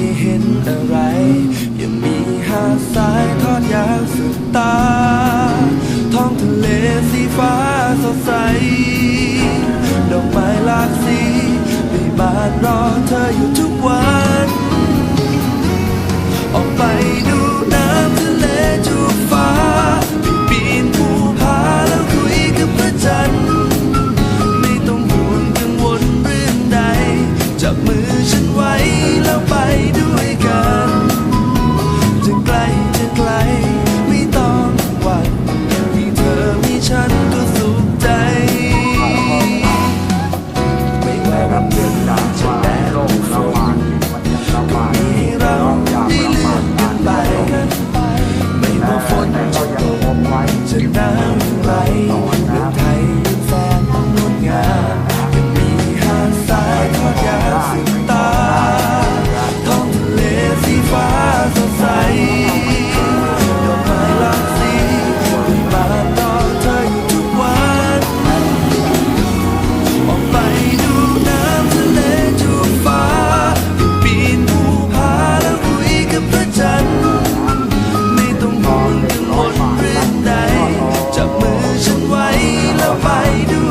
ได้เห็นอะไร ยังมีหาดทรายทอดยาวสุดตา ท้องทะเลสีฟ้าสดใส ดอกไม้หลากสีไม่บานรอเธออยู่ทุกวัน ออกไปดู ไปด้วย